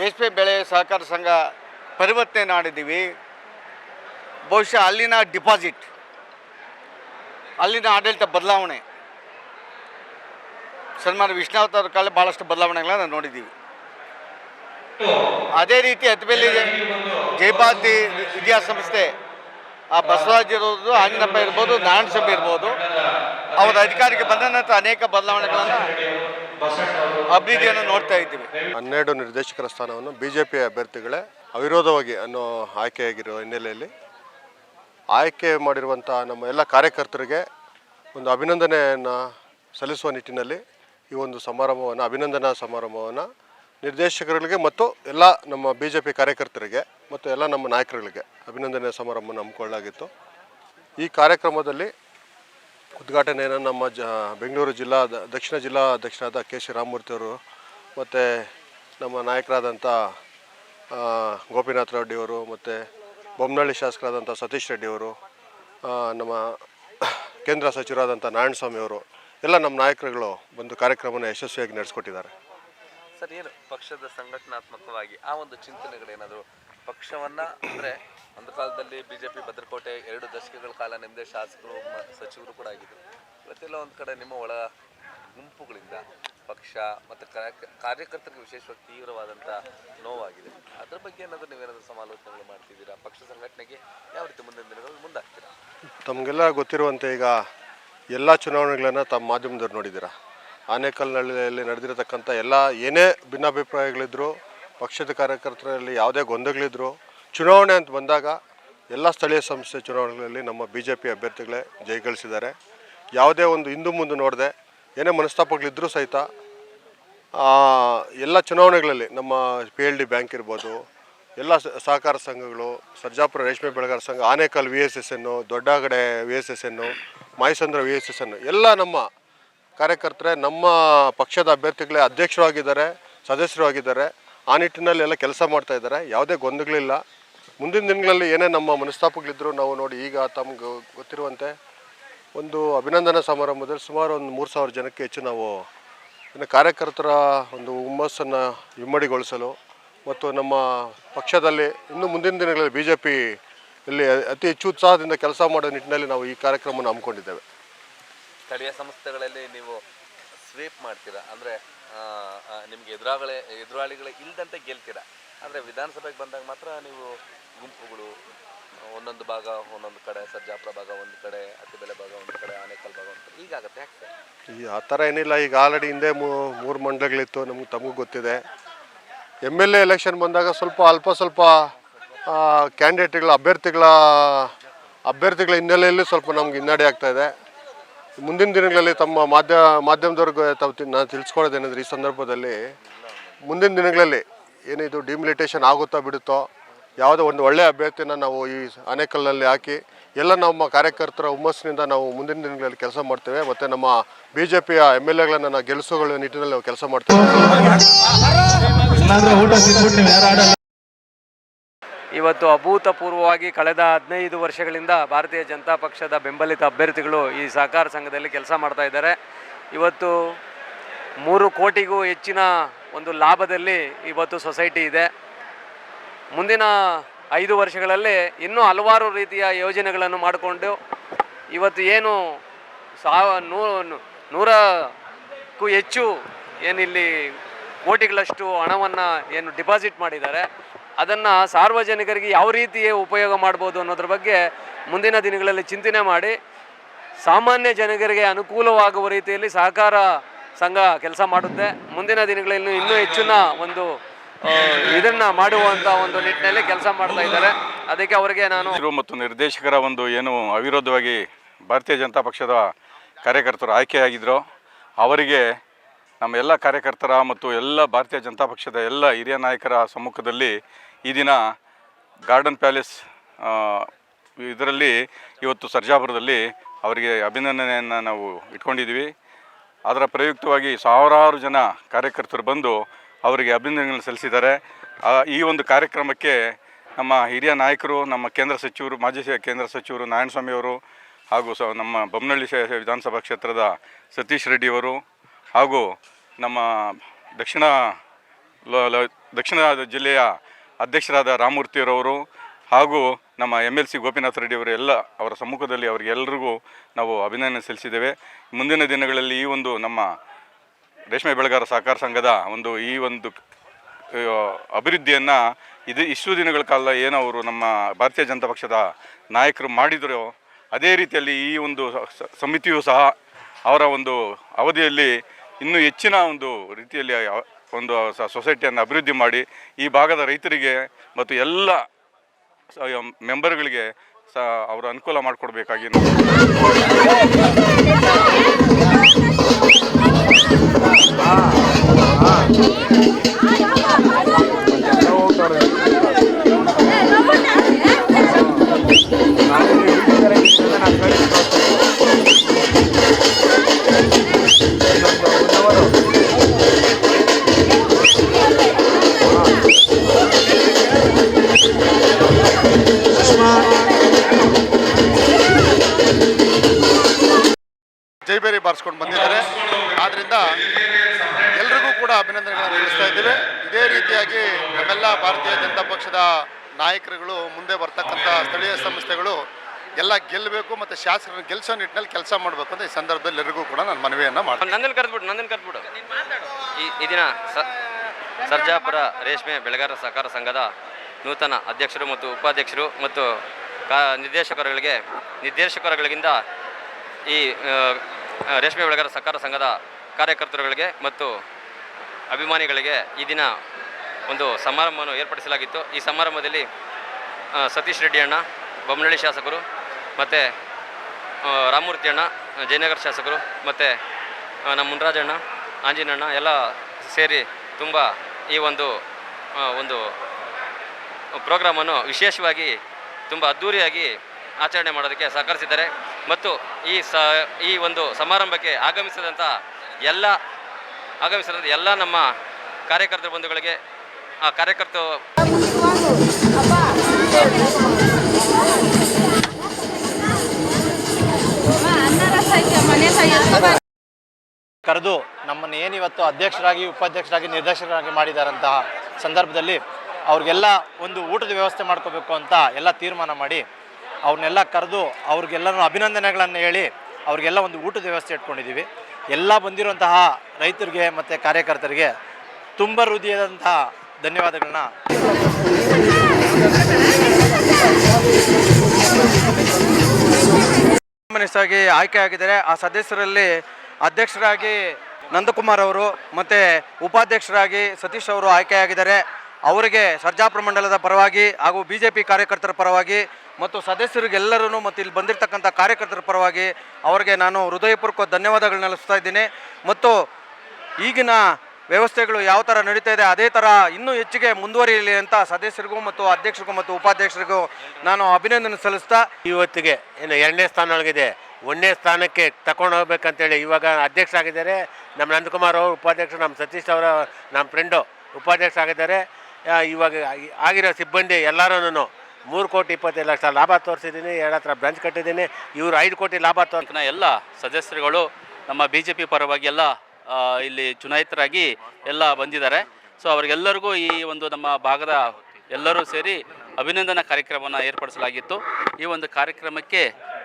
ರೇಷ್ಮೆ ಬೆಳೆ ಸಹಕಾರ ಸಂಘ ಪರಿವರ್ತನೆ ಮಾಡಿದ್ದೀವಿ. ಬಹುಶಃ ಅಲ್ಲಿನ ಡಿಪಾಸಿಟ್, ಅಲ್ಲಿನ ಆಡಳಿತ ಬದಲಾವಣೆ ಸನ್ಮಾನ ಅವ್ರ ಕಾಲ ಭಾಳಷ್ಟು ಬದಲಾವಣೆಗಳನ್ನ ನೋಡಿದ್ದೀವಿ. ಅದೇ ರೀತಿ ಅತಿಬೆಲ್ಲಿ ವಿದ್ಯಾ ಸಂಸ್ಥೆ, ಆ ಬಸವರಾಜ್ ಇರ್ಬೋದು ಆಂಜನಪ್ಪ ಇರ್ಬೋದು, ನಾರಾಯಣಸ್ವಾಮಿ ಇರ್ಬೋದು, ಅವರ ಅಧಿಕಾರಕ್ಕೆ ಬಂದ ನಂತರ ಅನೇಕ ಬದಲಾವಣೆಗಳನ್ನು ಅಭಿವೃದ್ಧಿಯನ್ನು ನೋಡ್ತಾ ಇದ್ದೀವಿ. ಹನ್ನೆರಡು ನಿರ್ದೇಶಕರ ಸ್ಥಾನವನ್ನು ಬಿ ಜೆ ಪಿ ಅಭ್ಯರ್ಥಿಗಳೇ ಅವಿರೋಧವಾಗಿ ಅನ್ನೋ ಆಯ್ಕೆಯಾಗಿರೋ ಹಿನ್ನೆಲೆಯಲ್ಲಿ ಆಯ್ಕೆ ಮಾಡಿರುವಂಥ ನಮ್ಮ ಎಲ್ಲ ಕಾರ್ಯಕರ್ತರಿಗೆ ಒಂದು ಅಭಿನಂದನೆಯನ್ನು ಸಲ್ಲಿಸುವ ನಿಟ್ಟಿನಲ್ಲಿ ಈ ಒಂದು ಸಮಾರಂಭವನ್ನು, ಅಭಿನಂದನಾ ಸಮಾರಂಭವನ್ನು ನಿರ್ದೇಶಕರಿಗೆ ಮತ್ತು ಎಲ್ಲ ನಮ್ಮ ಬಿ ಜೆ ಪಿ ಕಾರ್ಯಕರ್ತರಿಗೆ ಮತ್ತು ಎಲ್ಲ ನಮ್ಮ ನಾಯಕರುಗಳಿಗೆ ಅಭಿನಂದನೆ ಸಮಾರಂಭವನ್ನು ಹಮ್ಮಿಕೊಳ್ಳಲಾಗಿತ್ತು ಈ ಕಾರ್ಯಕ್ರಮದಲ್ಲಿ ಉದ್ಘಾಟನೆಯನ್ನು ನಮ್ಮ ಜ, ಬೆಂಗಳೂರು ಜಿಲ್ಲಾ ದಕ್ಷಿಣ ಜಿಲ್ಲಾ ಅಧ್ಯಕ್ಷರಾದ ಕೆ ಸಿ ರಾಮಮೂರ್ತಿ ಅವರು ಮತ್ತು ನಮ್ಮ ನಾಯಕರಾದಂಥ ಗೋಪಿನಾಥ್ ರೆಡ್ಡಿಯವರು ಮತ್ತು ಬೊಮ್ಮನಹಳ್ಳಿ ಶಾಸಕರಾದಂಥ ಸತೀಶ್ ರೆಡ್ಡಿಯವರು ನಮ್ಮ ಕೇಂದ್ರ ಸಚಿವರಾದಂಥ ನಾರಾಯಣಸ್ವಾಮಿ ಅವರು ಎಲ್ಲ ನಮ್ಮ ನಾಯಕರುಗಳು ಒಂದು ಕಾರ್ಯಕ್ರಮನ ಯಶಸ್ವಿಯಾಗಿ ನಡೆಸ್ಕೊಟ್ಟಿದ್ದಾರೆ. ಸರ್ ಏನು ಪಕ್ಷದ ಸಂಘಟನಾತ್ಮಕವಾಗಿ ಆ ಒಂದು ಚಿಂತನೆಗಳೇನಾದರೂ ಪಕ್ಷವನ್ನ ಅಂದ್ರೆ ಒಂದು ಕಾಲದಲ್ಲಿ ಬಿಜೆಪಿ ಭದ್ರಕೋಟೆ ಎರಡು ದಶಕಗಳ ಕಾಲ ನಿಮ್ಮದೇ ಶಾಸಕರು ಸಚಿವರು ಕೂಡ ಆಗಿದ್ದರು ಇವತ್ತೆಲ್ಲ ಒಂದು ಕಡೆ ನಿಮ್ಮ ಒಳ ಗುಂಪುಗಳಿಂದ ಪಕ್ಷ ಮತ್ತು ಕಾರ್ಯ- ಕಾರ್ಯಕರ್ತರಿಗೆ ವಿಶೇಷವಾಗಿ ತೀವ್ರವಾದಂಥ ನೋವಾಗಿದೆ. ಅದ್ರ ಬಗ್ಗೆ ಏನಾದರೂ ನೀವೇನಾದರೂ ಸಮಾಲೋಚನೆಗಳು ಮಾಡ್ತಿದ್ದೀರಾ? ಪಕ್ಷ ಸಂಘಟನೆಗೆ ಯಾವ ರೀತಿ ಮುಂದಿನ ದಿನಗಳಲ್ಲಿ ಮುಂದಾಗ್ತೀರಾ? ತಮಗೆಲ್ಲ ಗೊತ್ತಿರುವಂತೆ ಈಗ ಎಲ್ಲ ಚುನಾವಣೆಗಳನ್ನು ತಮ್ಮ ಮಾಧ್ಯಮದವ್ರು ನೋಡಿದ್ದೀರಾ? ಆನೇಕಲ್ನಳ್ಳಿಯಲ್ಲಿ ನಡೆದಿರತಕ್ಕಂಥ ಎಲ್ಲ ಏನೇ ಭಿನ್ನಾಭಿಪ್ರಾಯಗಳಿದ್ರು, ಪಕ್ಷದ ಕಾರ್ಯಕರ್ತರಲ್ಲಿ ಯಾವುದೇ ಗೊಂದಗಳಿದ್ರು, ಚುನಾವಣೆ ಅಂತ ಬಂದಾಗ ಎಲ್ಲ ಸ್ಥಳೀಯ ಸಂಸ್ಥೆ ಚುನಾವಣೆಗಳಲ್ಲಿ ನಮ್ಮ ಬಿ ಜೆ ಪಿ ಅಭ್ಯರ್ಥಿಗಳೇ ಜಯಗಳಿಸಿದ್ದಾರೆ ಯಾವುದೇ ಒಂದು ಹಿಂದೂ ಮುಂದೆ ನೋಡದೆ, ಏನೇ ಮನಸ್ತಾಪಗಳಿದ್ದರೂ ಸಹಿತ ಎಲ್ಲ ಚುನಾವಣೆಗಳಲ್ಲಿ ನಮ್ಮ ಪಿ ಎಲ್ ಡಿ ಬ್ಯಾಂಕ್ ಇರ್ಬೋದು, ಎಲ್ಲ ಸಹಕಾರ ಸಂಘಗಳು, ಸರ್ಜಾಪುರ ರೇಷ್ಮೆ ಬೆಳೆಗಾರ ಸಂಘ, ಆನೇಕಲ್ ವಿ ಎಸ್ ಎಸ್ ಎನ್ನು ದೊಡ್ಡಗಡೆ ವಿ ಎಸ್ ಎಸ್ ಎನ್ನು ಮಾಯಸಂದ್ರ ವಿ ಎಸ್ ಎಸ್ ಅನ್ನು. ಎಲ್ಲ ನಮ್ಮ ಕಾರ್ಯಕರ್ತರೇ, ನಮ್ಮ ಪಕ್ಷದ ಅಭ್ಯರ್ಥಿಗಳೇ ಅಧ್ಯಕ್ಷರು ಆಗಿದ್ದಾರೆ ಸದಸ್ಯರು ಆಗಿದ್ದಾರೆ ಆ ನಿಟ್ಟಿನಲ್ಲಿ ಎಲ್ಲ ಕೆಲಸ ಮಾಡ್ತಾ ಇದ್ದಾರೆ. ಯಾವುದೇ ಗೊಂದಗಳಿಲ್ಲ ಮುಂದಿನ ದಿನಗಳಲ್ಲಿ ಏನೇ ನಮ್ಮ ಮನಸ್ತಾಪಗಳಿದ್ದರೂ ನಾವು ನೋಡಿ ಈಗ ತಮ್ಗೆ ಗೊತ್ತಿರುವಂತೆ ಒಂದು ಅಭಿನಂದನಾ ಸಮಾರಂಭದಲ್ಲಿ ಸುಮಾರು ಒಂದು ಮೂರು ಸಾವಿರ ಜನಕ್ಕೆ ಹೆಚ್ಚು ನಾವು ಇನ್ನು ಕಾರ್ಯಕರ್ತರ ಒಂದು ಹುಮ್ಮಸ್ಸನ್ನು ಇಮ್ಮಡಿಗೊಳಿಸಲು ಮತ್ತು ನಮ್ಮ ಪಕ್ಷದಲ್ಲಿ ಇನ್ನು ಮುಂದಿನ ದಿನಗಳಲ್ಲಿ ಬಿ ಜೆ ಪಿ ಇಲ್ಲಿ ಅತಿ ಹೆಚ್ಚು ಉತ್ಸಾಹದಿಂದ ಕೆಲಸ ಮಾಡೋ ನಿಟ್ಟಿನಲ್ಲಿ ನಾವು ಈ ಕಾರ್ಯಕ್ರಮವನ್ನು ಹಮ್ಮಿಕೊಂಡಿದ್ದೇವೆ. ಸ್ಥಳೀಯ ಸಂಸ್ಥೆಗಳಲ್ಲಿ ನೀವು ಸ್ವೀಪ್ ಮಾಡ್ತೀರಾ? ಅಂದ್ರೆ ನಿಮ್ಗೆ ಎದುರಾಗಳೆ ಎದುರಾಳಿಗಳೇ ಇಲ್ಲದಂತೆ ಗೆಲ್ತೀರಾ? ಆದರೆ ವಿಧಾನಸಭೆಗೆ ಬಂದಾಗ ಮಾತ್ರ ನೀವು ಗುಂಪುಗಳು ಒಂದೊಂದು ಭಾಗ ಒಂದೊಂದು ಕಡೆ ಸರ್ಜಾಪುರ ಭಾಗ ಒಂದು ಕಡೆ ಅತಿಬೆಲೆ ಭಾಗ ಒಂದು ಕಡೆ ಆನೇಕಲ್ ಭಾಗ ಒಂದು ಕಡೆ ಹೀಗಾಗತ್ತೆ ಈಗ ಈ ಆ ಥರ ಏನಿಲ್ಲ ಈಗ ಆಲ್ರೆಡಿ ಹಿಂದೆ ಮೂರು ಮಂಡಲಗಳಿತ್ತು ನಮ್ಗೆ ತಮಗೂ ಗೊತ್ತಿದೆ. ಎಂ ಎಲ್ ಎ ಎಲೆಕ್ಷನ್ ಬಂದಾಗ ಸ್ವಲ್ಪ ಅಲ್ಪ ಸ್ವಲ್ಪ ಕ್ಯಾಂಡಿಡೇಟ್ಗಳ ಅಭ್ಯರ್ಥಿಗಳ ಅಭ್ಯರ್ಥಿಗಳ ಹಿನ್ನೆಲೆಯಲ್ಲಿ ಸ್ವಲ್ಪ ನಮ್ಗೆ ಹಿನ್ನಡೆ ಆಗ್ತಾ ಇದೆ. ಮುಂದಿನ ದಿನಗಳಲ್ಲಿ ತಮ್ಮ ಮಾಧ್ಯ, ಮಾಧ್ಯಮದವ್ರಿಗೆ ತಾವು ನಾನು ತಿಳಿಸ್ಕೊಳ್ಳೋದೇನೆಂದ್ರೆ ಈ ಸಂದರ್ಭದಲ್ಲಿ ಮುಂದಿನ ದಿನಗಳಲ್ಲಿ ಏನಿದು ಡಿಮಿಲಿಟೇಷನ್ ಆಗುತ್ತಾ ಬಿಡುತ್ತೋ, ಯಾವುದೋ ಒಂದು ಒಳ್ಳೆಯ ಅಭ್ಯರ್ಥಿನ ನಾವು ಈ ಅಣೆಕಲ್ಲಲ್ಲಿ ಹಾಕಿ, ಎಲ್ಲ ನಮ್ಮ ಕಾರ್ಯಕರ್ತರ ಹುಮ್ಮಸ್ಸಿನಿಂದ ನಾವು ಮುಂದಿನ ದಿನಗಳಲ್ಲಿ ಕೆಲಸ ಮಾಡ್ತೇವೆ. ಮತ್ತು ನಮ್ಮ ಬಿ ಜೆ ಪಿಯ ಎಂ ಎಲ್ ಎಗಳನ್ನು ಗೆಲ್ಲಿಸೋಗಳ ನಿಟ್ಟಿನಲ್ಲಿ ನಾವು ಕೆಲಸ ಮಾಡ್ತೇವೆ. ಇವತ್ತು ಅಭೂತಪೂರ್ವವಾಗಿ ಕಳೆದ ಹದಿನೈದು ವರ್ಷಗಳಿಂದ ಭಾರತೀಯ ಜನತಾ ಪಕ್ಷದ ಬೆಂಬಲಿತ ಅಭ್ಯರ್ಥಿಗಳು ಈ ಸಹಕಾರ ಸಂಘದಲ್ಲಿ ಕೆಲಸ ಮಾಡ್ತಾ ಇದ್ದಾರೆ. ಇವತ್ತು ಮೂರು ಕೋಟಿಗೂ ಹೆಚ್ಚಿನ ಒಂದು ಲಾಭದಲ್ಲಿ ಇವತ್ತು ಸೊಸೈಟಿ ಇದೆ. ಮುಂದಿನ ಐದು ವರ್ಷಗಳಲ್ಲಿ ಇನ್ನೂ ಹಲವಾರು ರೀತಿಯ ಯೋಜನೆಗಳನ್ನು ಮಾಡಿಕೊಂಡು ಇವತ್ತು ಏನು ಸಾವ ನೂ ನೂರಕ್ಕೂ ಹೆಚ್ಚು ಏನಿಲ್ಲಿ ಕೋಟಿಗಳಷ್ಟು ಹಣವನ್ನು ಏನು ಡಿಪಾಸಿಟ್ ಮಾಡಿದ್ದಾರೆ. ಅದನ್ನು ಸಾರ್ವಜನಿಕರಿಗೆ ಯಾವ ರೀತಿ ಉಪಯೋಗ ಮಾಡ್ಬೋದು ಅನ್ನೋದ್ರ ಬಗ್ಗೆ ಮುಂದಿನ ದಿನಗಳಲ್ಲಿ ಚಿಂತನೆ ಮಾಡಿ, ಸಾಮಾನ್ಯ ಜನರಿಗೆ ಅನುಕೂಲವಾಗುವ ರೀತಿಯಲ್ಲಿ ಸಹಕಾರ ಸಂಘ ಕೆಲಸ ಮಾಡುತ್ತೆ. ಮುಂದಿನ ದಿನಗಳಲ್ಲಿ ಇನ್ನೂ ಹೆಚ್ಚಿನ ಒಂದು ಇದನ್ನು ಮಾಡುವಂತ ಒಂದು ನಿಟ್ಟಿನಲ್ಲಿ ಕೆಲಸ ಮಾಡ್ತಾ ಇದ್ದಾರೆ. ಅದಕ್ಕೆ ಅವರಿಗೆ ನಾನು ಮತ್ತು ನಿರ್ದೇಶಕರ ಒಂದು ಏನು ಅವಿರೋಧವಾಗಿ ಭಾರತೀಯ ಜನತಾ ಪಕ್ಷದ ಕಾರ್ಯಕರ್ತರು ಆಯ್ಕೆಯಾಗಿದ್ದರು ಅವರಿಗೆ ನಮ್ಮ ಎಲ್ಲ ಕಾರ್ಯಕರ್ತರ ಮತ್ತು ಎಲ್ಲ ಭಾರತೀಯ ಜನತಾ ಪಕ್ಷದ ಎಲ್ಲ ಹಿರಿಯ ನಾಯಕರ ಸಮ್ಮುಖದಲ್ಲಿ ಈ ದಿನ ಗಾರ್ಡನ್ ಪ್ಯಾಲೇಸ್ ಇದರಲ್ಲಿ ಇವತ್ತು ಸರ್ಜಾಪುರದಲ್ಲಿ ಅವರಿಗೆ ಅಭಿನಂದನೆಯನ್ನು ನಾವು ಇಟ್ಕೊಂಡಿದ್ದೀವಿ. ಅದರ ಪ್ರಯುಕ್ತವಾಗಿ ಸಾವಿರಾರು ಜನ ಕಾರ್ಯಕರ್ತರು ಬಂದು ಅವರಿಗೆ ಅಭಿನಂದನೆಗಳನ್ನು ಸಲ್ಲಿಸಿದ್ದಾರೆ. ಈ ಒಂದು ಕಾರ್ಯಕ್ರಮಕ್ಕೆ ನಮ್ಮ ಹಿರಿಯ ನಾಯಕರು, ನಮ್ಮ ಕೇಂದ್ರ ಸಚಿವರು, ಮಾಜಿ ಕೇಂದ್ರ ಸಚಿವರು ನಾರಾಯಣಸ್ವಾಮಿ ಅವರು ಹಾಗೂ ಸ, ನಮ್ಮ ಬೊಮ್ಮನಹಳ್ಳಿ ವಿಧಾನಸಭಾ ಕ್ಷೇತ್ರದ ಸತೀಶ್ ರೆಡ್ಡಿಯವರು ಹಾಗೂ ನಮ್ಮ ದಕ್ಷಿಣ ದಕ್ಷಿಣ ಜಿಲ್ಲೆಯ ಅಧ್ಯಕ್ಷರಾದ ರಾಮಮೂರ್ತಿಯವರವರು ಹಾಗೂ ನಮ್ಮ ಎಂ ಎಲ್ ಸಿ ಗೋಪಿನಾಥ ರೆಡ್ಡಿಯವರು ಎಲ್ಲ ಅವರ ಸಮ್ಮುಖದಲ್ಲಿ ಅವರಿಗೆಲ್ಲರಿಗೂ ನಾವು ಅಭಿನಂದನೆ ಸಲ್ಲಿಸಿದ್ದೇವೆ. ಮುಂದಿನ ದಿನಗಳಲ್ಲಿ ಈ ಒಂದು ನಮ್ಮ ರೇಷ್ಮೆ ಬೆಳೆಗಾರ ಸಹಕಾರ ಸಂಘದ ಒಂದು ಈ ಒಂದು ಅಭಿವೃದ್ಧಿಯನ್ನು ಇದು ಇಷ್ಟು ದಿನಗಳ ಕಾಲ ಏನು ಅವರು ನಮ್ಮ ಭಾರತೀಯ ಜನತಾ ಪಕ್ಷದ ನಾಯಕರು ಮಾಡಿದರೋ ಅದೇ ರೀತಿಯಲ್ಲಿ ಈ ಒಂದು ಸಮಿತಿಯು ಸಹ ಅವರ ಒಂದು ಅವಧಿಯಲ್ಲಿ ಇನ್ನೂ ಹೆಚ್ಚಿನ ಒಂದು ರೀತಿಯಲ್ಲಿ ಒಂದು ಸೊಸೈಟಿಯನ್ನು ಅಭಿವೃದ್ಧಿ ಮಾಡಿ ಈ ಭಾಗದ ರೈತರಿಗೆ ಮತ್ತು ಎಲ್ಲ ಮೆಂಬರ್ಗಳಿಗೆ ಸಹ ಅವರು ಅನುಕೂಲ ಮಾಡಿಕೊಡ್ಬೇಕಾಗಿ ಎಲ್ಲ ಗೆಲ್ಲಬೇಕು ಮತ್ತು ಶಾಸಕರನ್ನು ಗೆಲ್ಲಿಸೋ ನಿಟ್ಟಿನಲ್ಲಿ ಕೆಲಸ ಮಾಡಬೇಕು ಅಂತ ಈ ಸಂದರ್ಭದಲ್ಲಿ ಎಲ್ಲರಿಗೂ ಕೂಡ ನಾನು ಮನವಿಯನ್ನು ಮಾಡ್ತೀನಿ. ನಂದನ್ ಕರೆದ್ಬಿಡು ನಂದನ್ ಕರೆದ್ಬಿಡು. ಈ ಈ ದಿನ ಸರ್ಜಾಪುರ ರೇಷ್ಮೆ ಬೆಳೆಗಾರರ ಸಹಕಾರ ಸಂಘದ ನೂತನ ಅಧ್ಯಕ್ಷರು ಮತ್ತು ಉಪಾಧ್ಯಕ್ಷರು ಮತ್ತು ಕಾ ನಿರ್ದೇಶಕರುಗಳಿಗೆ ನಿರ್ದೇಶಕರುಗಳಿಗಿಂತ ಈ ರೇಷ್ಮೆ ಬೆಳೆಗಾರರ ಸಹಕಾರ ಸಂಘದ ಕಾರ್ಯಕರ್ತರುಗಳಿಗೆ ಮತ್ತು ಅಭಿಮಾನಿಗಳಿಗೆ ಈ ದಿನ ಒಂದು ಸಮಾರಂಭವನ್ನು ಏರ್ಪಡಿಸಲಾಗಿತ್ತು. ಈ ಸಮಾರಂಭದಲ್ಲಿ ಸತೀಶ್ ರೆಡ್ಡಿ ಅಣ್ಣ ಬೊಮ್ಮನಹಳ್ಳಿ ಶಾಸಕರು ಮತ್ತು ರಾಮಮೂರ್ತಿ ಅಣ್ಣ ಜಯನಗರ ಶಾಸಕರು, ಮತ್ತು ನಮ್ಮ ಮುನ್ರಾಜಣ್ಣ ಆಂಜಿನಣ್ಣ ಎಲ್ಲ ಸೇರಿ ತುಂಬ ಈ ಒಂದು ಒಂದು ಪ್ರೋಗ್ರಾಮನ್ನು ವಿಶೇಷವಾಗಿ ತುಂಬ ಅದ್ಧೂರಿಯಾಗಿ ಆಚರಣೆ ಮಾಡೋದಕ್ಕೆ ಸಹಕರಿಸಿದ್ದಾರೆ. ಮತ್ತು ಈ ಸ, ಈ ಒಂದು ಸಮಾರಂಭಕ್ಕೆ ಆಗಮಿಸಿದಂಥ ಎಲ್ಲ ಆಗಮಿಸಿದಂಥ ಎಲ್ಲ ನಮ್ಮ ಕಾರ್ಯಕರ್ತರ ಬಂಧುಗಳಿಗೆ, ಆ ಕಾರ್ಯಕರ್ತ ಕರೆದು ನಮ್ಮನ್ನು ಏನಿವತ್ತು ಅಧ್ಯಕ್ಷರಾಗಿ, ಉಪಾಧ್ಯಕ್ಷರಾಗಿ, ನಿರ್ದೇಶಕರಾಗಿ ಮಾಡಿದಾರಂತಹ ಸಂದರ್ಭದಲ್ಲಿ ಅವ್ರಿಗೆಲ್ಲ ಒಂದು ಊಟದ ವ್ಯವಸ್ಥೆ ಮಾಡ್ಕೋಬೇಕು ಅಂತ ಎಲ್ಲ ತೀರ್ಮಾನ ಮಾಡಿ ಅವ್ರನ್ನೆಲ್ಲ ಕರೆದು ಅವ್ರಿಗೆಲ್ಲರೂ ಅಭಿನಂದನೆಗಳನ್ನು ಹೇಳಿ ಅವ್ರಿಗೆಲ್ಲ ಒಂದು ಊಟದ ವ್ಯವಸ್ಥೆ ಇಟ್ಕೊಂಡಿದ್ದೀವಿ. ಎಲ್ಲ ಬಂದಿರುವಂತಹ ರೈತರಿಗೆ ಮತ್ತು ಕಾರ್ಯಕರ್ತರಿಗೆ ತುಂಬ ಹೃದಯದಂತಹ ಧನ್ಯವಾದಗಳನ್ನ ಆಗಿ ಆಯ್ಕೆ ಆಗಿದ್ದಾರೆ. ಆ ಸದಸ್ಯರಲ್ಲಿ ಅಧ್ಯಕ್ಷರಾಗಿ ನಂದಕುಮಾರ್ ಅವರು ಮತ್ತು ಉಪಾಧ್ಯಕ್ಷರಾಗಿ ಸತೀಶ್ ಅವರು ಆಯ್ಕೆಯಾಗಿದ್ದಾರೆ ಅವರಿಗೆ ಸರ್ಜಾಪುರ ಮಂಡಲದ ಪರವಾಗಿ ಹಾಗೂ ಬಿ ಜೆ ಪಿ ಕಾರ್ಯಕರ್ತರ ಪರವಾಗಿ ಮತ್ತು ಸದಸ್ಯರಿಗೆಲ್ಲರೂ ಮತ್ತು ಇಲ್ಲಿ ಬಂದಿರತಕ್ಕಂಥ ಕಾರ್ಯಕರ್ತರ ಪರವಾಗಿ ಅವರಿಗೆ ನಾನು ಹೃದಯಪೂರ್ವಕ ಧನ್ಯವಾದಗಳನ್ನ ನಡೆಸ್ತಾ ಇದ್ದೀನಿ. ಮತ್ತು ಈಗಿನ ವ್ಯವಸ್ಥೆಗಳು ಯಾವ ಥರ ನಡೀತಾ ಇದೆ ಅದೇ ಥರ ಇನ್ನೂ ಹೆಚ್ಚಿಗೆ ಮುಂದುವರಿಯಲಿ ಅಂತ ಸದಸ್ಯರಿಗೂ ಮತ್ತು ಅಧ್ಯಕ್ಷರಿಗೂ ಮತ್ತು ಉಪಾಧ್ಯಕ್ಷರಿಗೂ ನಾನು ಅಭಿನಂದನೆ ಸಲ್ಲಿಸ್ತಾ ಇವತ್ತಿಗೆ ಏನು ಎರಡನೇ ಸ್ಥಾನದೊಳಗಿದೆ. ಒಂದನೇ ಸ್ಥಾನಕ್ಕೆ ತಗೊಂಡು ಹೋಗ್ಬೇಕಂತೇಳಿ ಇವಾಗ ಅಧ್ಯಕ್ಷ ಆಗಿದ್ದಾರೆ. ನಮ್ಮ ನಂದಕುಮಾರ್ ಅವರು ಉಪಾಧ್ಯಕ್ಷರು ನಮ್ಮ ಸತೀಶ್ ಅವರ ನಮ್ಮ ಫ್ರೆಂಡು ಉಪಾಧ್ಯಕ್ಷ ಆಗಿದ್ದಾರೆ. ಇವಾಗ ಆಗಿರೋ ಸಿಬ್ಬಂದಿ ಎಲ್ಲರೂ ಮೂರು ಕೋಟಿ ಇಪ್ಪತ್ತೈದು ಲಕ್ಷ ಲಾಭ ತೋರಿಸಿದ್ದೀನಿ. ಎರಡು ಹತ್ರ ಬ್ರಾಂಚ್ ಕಟ್ಟಿದ್ದೀನಿ. ಇವರು ಐದು ಕೋಟಿ ಲಾಭ ತೋರ್ ಬ್ಯಾಂಕ್ನ ಎಲ್ಲ ಸದಸ್ಯರುಗಳು ನಮ್ಮ ಬಿ ಜೆ ಪಿ ಪರವಾಗಿ ಎಲ್ಲ ಇಲ್ಲಿ ಚುನಾಯಿತರಾಗಿ ಎಲ್ಲ ಬಂದಿದ್ದಾರೆ. ಸೊ ಅವರಿಗೆಲ್ಲರಿಗೂ ಈ ಒಂದು ನಮ್ಮ ಭಾಗದ ಎಲ್ಲರೂ ಸೇರಿ ಅಭಿನಂದನಾ ಕಾರ್ಯಕ್ರಮವನ್ನು ಏರ್ಪಡಿಸಲಾಗಿತ್ತು. ಈ ಒಂದು ಕಾರ್ಯಕ್ರಮಕ್ಕೆ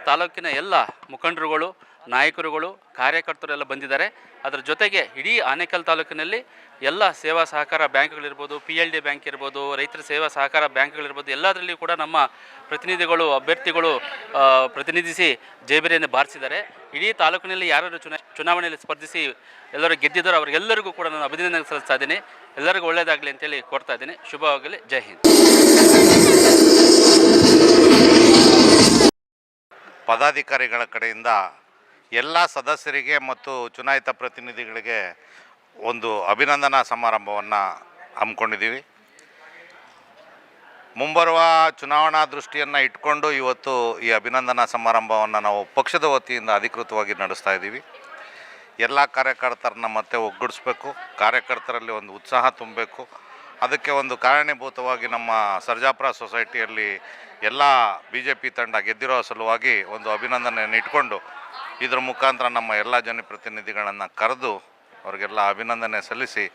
ತಾಲೂಕಿನ ಎಲ್ಲ ಮುಖಂಡರುಗಳು ನಾಯಕರುಗಳು, ಕಾರ್ಯಕರ್ತರೆಲ್ಲ ಬಂದಿದ್ದಾರೆ. ಅದರ ಜೊತೆಗೆ ಇಡೀ ಆನೇಕಲ್ ತಾಲೂಕಿನಲ್ಲಿ ಎಲ್ಲ ಸೇವಾ ಸಹಕಾರ ಬ್ಯಾಂಕ್ಗಳಿರ್ಬೋದು ಪಿ ಎಲ್ ಡಿ ಬ್ಯಾಂಕ್ ಇರ್ಬೋದು, ರೈತರ ಸೇವಾ ಸಹಕಾರ ಬ್ಯಾಂಕ್ಗಳಿರ್ಬೋದು ಎಲ್ಲದರಲ್ಲಿ ಕೂಡ ನಮ್ಮ ಪ್ರತಿನಿಧಿಗಳು, ಅಭ್ಯರ್ಥಿಗಳು ಪ್ರತಿನಿಧಿಸಿ ಜೈಬರಿಯನ್ನು ಬಾರಿಸಿದ್ದಾರೆ. ಇಡೀ ತಾಲೂಕಿನಲ್ಲಿ ಯಾರು ಚುನಾ, ಚುನಾವಣೆಯಲ್ಲಿ ಸ್ಪರ್ಧಿಸಿ ಎಲ್ಲರೂ ಗೆದ್ದಿದ್ದಾರೋ ಅವರಿಗೆಲ್ಲರಿಗೂ ಕೂಡ ನಾನು ಅಭಿನಂದನೆ ಸಲ್ಲಿಸ್ತಾ ಇದ್ದೀನಿ. ಎಲ್ಲರಿಗೂ ಒಳ್ಳೆಯದಾಗಲಿ ಅಂತೇಳಿ ಕೊಡ್ತಾ ಇದ್ದೀನಿ. ಶುಭವಾಗಲಿ. ಜೈ ಹಿಂದ್. ಪದಾಧಿಕಾರಿಗಳ ಕಡೆಯಿಂದ ಎಲ್ಲ ಸದಸ್ಯರಿಗೆ ಮತ್ತು ಚುನಾಯಿತ ಪ್ರತಿನಿಧಿಗಳಿಗೆ ಒಂದು ಅಭಿನಂದನಾ ಸಮಾರಂಭವನ್ನು ಹಮ್ಮಿಕೊಂಡಿದ್ದೀವಿ. ಮುಂಬರುವ ಚುನಾವಣಾ ದೃಷ್ಟಿಯನ್ನು ಇಟ್ಕೊಂಡು ಇವತ್ತು ಈ ಅಭಿನಂದನಾ ಸಮಾರಂಭವನ್ನು ನಾವು ಪಕ್ಷದ ವತಿಯಿಂದ ಅಧಿಕೃತವಾಗಿ ನಡೆಸ್ತಾ ಇದ್ದೀವಿ. ಎಲ್ಲ ಕಾರ್ಯಕರ್ತರನ್ನ ಮತ್ತೆ ಒಗ್ಗೂಡಿಸ್ಬೇಕು, ಕಾರ್ಯಕರ್ತರಲ್ಲಿ ಒಂದು ಉತ್ಸಾಹ ತುಂಬಬೇಕು. ಅದಕ್ಕೆ ಒಂದು ಕಾರಣೀಭೂತವಾಗಿ ನಮ್ಮ ಸರ್ಜಾಪುರ ಸೊಸೈಟಿಯಲ್ಲಿ ಎಲ್ಲ ಬಿ ತಂಡ ಗೆದ್ದಿರೋ ಸಲುವಾಗಿ ಒಂದು ಅಭಿನಂದನೆಯನ್ನು ಇಟ್ಕೊಂಡು ಇದರ ಮುಖಾಂತರ ನಮ್ಮ ಎಲ್ಲ ಜನಪ್ರತಿನಿಧಿಗಳನ್ನು ಕರೆದು ಅವರಿಗೆಲ್ಲ ಅಭಿನಂದನೆ ಸಲ್ಲಿಸಿ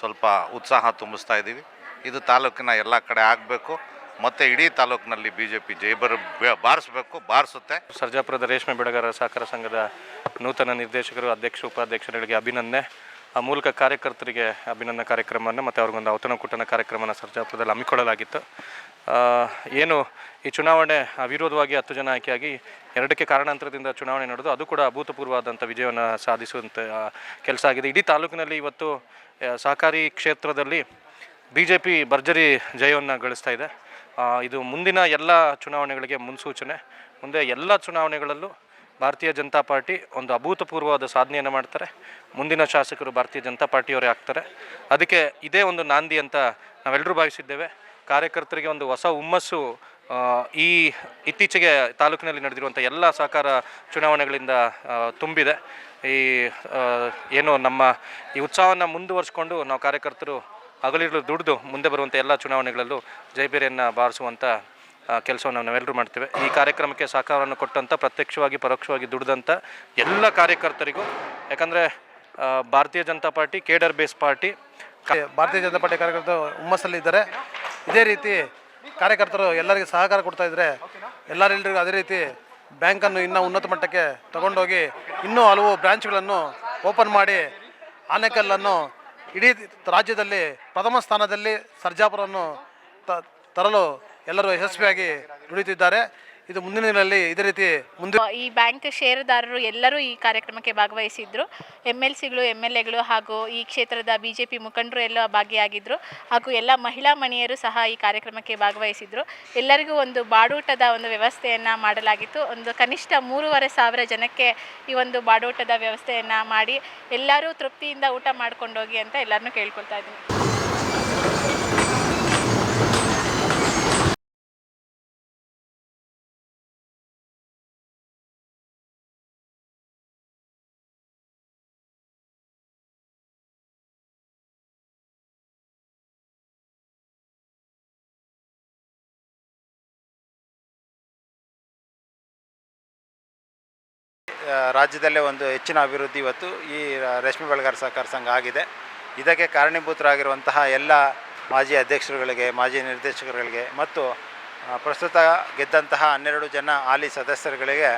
ಸ್ವಲ್ಪ ಉತ್ಸಾಹ ತುಂಬಿಸ್ತಾ ಇದ್ದೀವಿ. ಇದು ತಾಲೂಕಿನ ಎಲ್ಲ ಕಡೆ ಆಗಬೇಕು. ಮತ್ತು ಇಡೀ ತಾಲೂಕಿನಲ್ಲಿ ಬಿ ಜೆ ಪಿ ಜೈಬರ್ ಬಾರಿಸಬೇಕು, ಬಾರಿಸುತ್ತೆ. ಸರ್ಜಾಪುರದ ರೇಷ್ಮೆ ಬೆಳೆಗಾರರ ಸಹಕಾರ ಸಂಘದ ನೂತನ ನಿರ್ದೇಶಕರು, ಅಧ್ಯಕ್ಷ ಉಪಾಧ್ಯಕ್ಷರುಗಳಿಗೆ ಅಭಿನಂದನೆ. ಆ ಮೂಲಕ ಕಾರ್ಯಕರ್ತರಿಗೆ ಅಭಿನಂದನೆ ಕಾರ್ಯಕ್ರಮವನ್ನು ಮತ್ತು ಅವ್ರಿಗೊಂದು ಔತಣಕೂಟನ ಕಾರ್ಯಕ್ರಮನ ಸರ್ಜಾಪುರದಲ್ಲಿ ಹಮ್ಮಿಕೊಳ್ಳಲಾಗಿತ್ತು. ಏನು ಈ ಚುನಾವಣೆ ಅವಿರೋಧವಾಗಿ ಹತ್ತು ಜನ ಆಯ್ಕೆಯಾಗಿ ಎರಡಕ್ಕೆ ಕಾರಣಾಂತರದಿಂದ ಚುನಾವಣೆ ನಡೆದು ಅದು ಕೂಡ ಅಭೂತಪೂರ್ವವಾದಂಥ ವಿಜಯವನ್ನು ಸಾಧಿಸುವಂಥ ಕೆಲಸ ಆಗಿದೆ. ಇಡೀ ತಾಲೂಕಿನಲ್ಲಿ ಇವತ್ತು ಸಹಕಾರಿ ಕ್ಷೇತ್ರದಲ್ಲಿ ಬಿ ಜೆ ಪಿ ಭರ್ಜರಿ ಜಯವನ್ನು ಗಳಿಸ್ತಾ ಇದೆ. ಇದು ಮುಂದಿನ ಎಲ್ಲ ಚುನಾವಣೆಗಳಿಗೆ ಮುನ್ಸೂಚನೆ. ಮುಂದೆ ಎಲ್ಲ ಚುನಾವಣೆಗಳಲ್ಲೂ ಭಾರತೀಯ ಜನತಾ ಪಾರ್ಟಿ ಒಂದು ಅಭೂತಪೂರ್ವವಾದ ಸಾಧನೆಯನ್ನು ಮಾಡ್ತಾರೆ. ಮುಂದಿನ ಶಾಸಕರು ಭಾರತೀಯ ಜನತಾ ಪಾರ್ಟಿಯವರೇ ಆಗ್ತಾರೆ. ಅದಕ್ಕೆ ಇದೇ ಒಂದು ನಾಂದಿ ಅಂತ ನಾವೆಲ್ಲರೂ ಭಾವಿಸಿದ್ದೇವೆ. ಕಾರ್ಯಕರ್ತರಿಗೆ ಒಂದು ಹೊಸ ಹುಮ್ಮಸ್ಸು ಈ ಇತ್ತೀಚೆಗೆ ತಾಲೂಕಿನಲ್ಲಿ ನಡೆದಿರುವಂಥ ಎಲ್ಲ ಸಹಕಾರ ಚುನಾವಣೆಗಳಿಂದ ತುಂಬಿದೆ. ಈ ಏನು ನಮ್ಮ ಈ ಉತ್ಸಾಹವನ್ನು ಮುಂದುವರಿಸ್ಕೊಂಡು ನಾವು ಕಾರ್ಯಕರ್ತರು ಹಗಲಿರಲು ದುಡಿದು ಮುಂದೆ ಬರುವಂಥ ಎಲ್ಲ ಚುನಾವಣೆಗಳಲ್ಲೂ ಜೈಬೇರಿಯನ್ನು ಬಾರಿಸುವಂಥ ಕೆಲಸವನ್ನು ನಾವೆಲ್ಲರೂ ಮಾಡ್ತೇವೆ. ಈ ಕಾರ್ಯಕ್ರಮಕ್ಕೆ ಸಹಕಾರವನ್ನು ಕೊಟ್ಟಂಥ, ಪ್ರತ್ಯಕ್ಷವಾಗಿ, ಪರೋಕ್ಷವಾಗಿ ದುಡಿದಂಥ ಎಲ್ಲ ಕಾರ್ಯಕರ್ತರಿಗೂ, ಯಾಕಂದರೆ Bharatiya Janata party, cadre base party Bharatiya Janata party ಕಾರ್ಯಕರ್ತರು ಹುಮ್ಮಸ್ಸಲ್ಲಿದ್ದಾರೆ ಇದೇ ರೀತಿ ಕಾರ್ಯಕರ್ತರು ಎಲ್ಲರಿಗೂ ಸಹಕಾರ ಕೊಡ್ತಾ ಇದ್ದರೆ ಎಲ್ಲರೆಲ್ಲರಿಗೂ ಅದೇ ರೀತಿ ಬ್ಯಾಂಕನ್ನು ಇನ್ನೂ ಉನ್ನತ ಮಟ್ಟಕ್ಕೆ ತಗೊಂಡೋಗಿ ಇನ್ನೂ ಹಲವು ಬ್ರಾಂಚ್ಗಳನ್ನು ಓಪನ್ ಮಾಡಿ ಆನೆಕಲ್ಲನ್ನು ಇಡೀ ರಾಜ್ಯದಲ್ಲಿ ಪ್ರಥಮ ಸ್ಥಾನದಲ್ಲಿ ಸರ್ಜಾಪುರವನ್ನು ತರಲು ಎಲ್ಲರೂ ಯಶಸ್ವಿಯಾಗಿ ದುಡಿತಿದ್ದಾರೆ ಇದು ಮುಂದಿನ ದಿನಗಳಲ್ಲಿ ಇದೇ ರೀತಿ ಮುಂದೆ ಈ ಬ್ಯಾಂಕ್ ಷೇರುದಾರರು ಎಲ್ಲರೂ ಈ ಕಾರ್ಯಕ್ರಮಕ್ಕೆ ಭಾಗವಹಿಸಿದ್ರು. ಎಂ ಎಲ್ ಸಿಗಳು ಎಂ ಎಗಳು ಹಾಗೂ ಈ ಕ್ಷೇತ್ರದ ಬಿ ಜೆ ಪಿ ಮುಖಂಡರು ಎಲ್ಲ ಭಾಗಿಯಾಗಿದ್ದರು ಹಾಗೂ ಎಲ್ಲ ಮಹಿಳಾ ಮಣಿಯರು ಸಹ ಈ ಕಾರ್ಯಕ್ರಮಕ್ಕೆ ಭಾಗವಹಿಸಿದ್ರು. ಎಲ್ಲರಿಗೂ ಒಂದು ಬಾಡೂಟದ ಒಂದು ವ್ಯವಸ್ಥೆಯನ್ನು ಮಾಡಲಾಗಿತ್ತು. ಒಂದು ಕನಿಷ್ಠ ಮೂರುವರೆ ಸಾವಿರ ಜನಕ್ಕೆ ಈ ಒಂದು ಬಾಡೂಟದ ವ್ಯವಸ್ಥೆಯನ್ನು ಮಾಡಿ ಎಲ್ಲರೂ ತೃಪ್ತಿಯಿಂದ ಊಟ ಮಾಡ್ಕೊಂಡೋಗಿ ಅಂತ ಎಲ್ಲರನ್ನೂ ಕೇಳ್ಕೊಳ್ತಾ ಇದ್ದೀನಿ. ರಾಜ್ಯದಲ್ಲೇ ಒಂದು ಹೆಚ್ಚಿನ ಅಭಿವೃದ್ಧಿ ಇವತ್ತು ಈ ರೇಷ್ಮೆ ಬೆಳೆಗಾರ ಸಹಕಾರ ಸಂಘ ಆಗಿದೆ. ಇದಕ್ಕೆ ಕಾರಣೀಭೂತರಾಗಿರುವಂತಹ ಎಲ್ಲ ಮಾಜಿ ಅಧ್ಯಕ್ಷರುಗಳಿಗೆ, ಮಾಜಿ ನಿರ್ದೇಶಕರುಗಳಿಗೆ ಮತ್ತು ಪ್ರಸ್ತುತ ಗೆದ್ದಂತಹ ಹನ್ನೆರಡು ಜನ ಹಾಲಿ ಸದಸ್ಯರುಗಳಿಗೆ